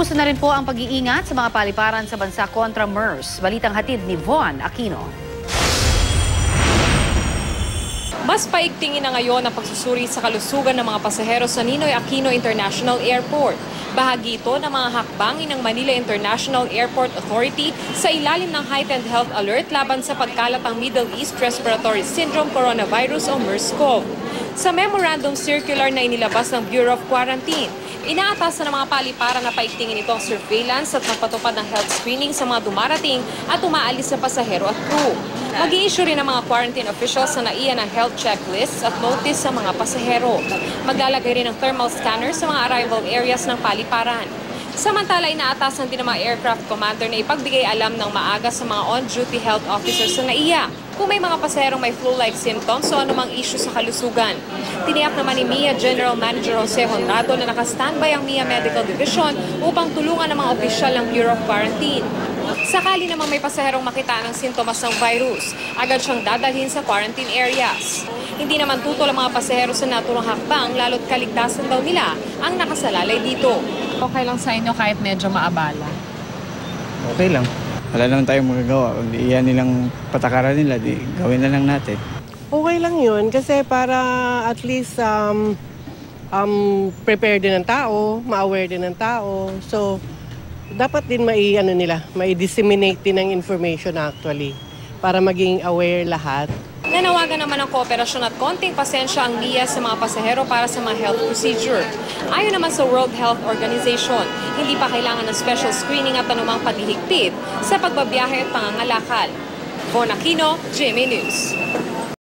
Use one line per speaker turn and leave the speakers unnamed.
Uso na rin po ang pag-iingat sa mga paliparan sa bansa kontra MERS. Balitang hatid ni Von Aquino.
Mas paigtingin na ngayon ang pagsusuri sa kalusugan ng mga pasahero sa Ninoy Aquino International Airport. Bahagi ito ng mga hakbangin ng Manila International Airport Authority sa ilalim ng heightened health alert laban sa pagkalat ng Middle East Respiratory Syndrome Coronavirus o MERS-CoV. Sa memorandum circular na inilabas ng Bureau of Quarantine, inaatasan ng mga paliparan na paigtingin ito ang surveillance at magpatupad ng health screening sa mga dumarating at umaalis na pasahero at crew. mag issue rin ng mga quarantine officials na naiyan ng health checklists at notice sa mga pasahero. Maglalagay rin ng thermal scanner sa mga arrival areas ng paliparan. Samantala, inaatasan din ng mga aircraft commander na ipagbigay alam ng maaga sa mga on-duty health officers sa NAIA kung may mga pasaherong may flu-like symptoms o anumang issue sa kalusugan. Tiniyak naman ni MIA General Manager Jose Honrado na nakastandby ang MIA Medical Division upang tulungan ang mga opisyal ng Bureau of Quarantine. Sakali namang may pasaherong makita ng sintomas ng virus, agad siyang dadalhin sa quarantine areas. Hindi naman tutol ang mga pasahero sa naturang hakbang lalo't kaligtasan daw nila ang nakasalalay dito.
Okay lang sa inyo kahit medyo maabala.
okay lang. Wala naman tayong magagawa. Kung di yan nilang patakaran nila, di gawin na lang natin.
Okay lang yun kasi para at least um, um, prepare din ng tao, ma-aware din ng tao. So, dapat din mai, ano nila, mai-disseminate din ng information actually para maging aware lahat.
Nanawagan naman ng kooperasyon at konting pasensya ang NIA sa mga pasahero para sa mga health procedure. Ayon naman sa World Health Organization, hindi pa kailangan ng special screening at anumang paghihigpit sa pagbabiyahe at pangangalakal. Von Aquino, GMA News.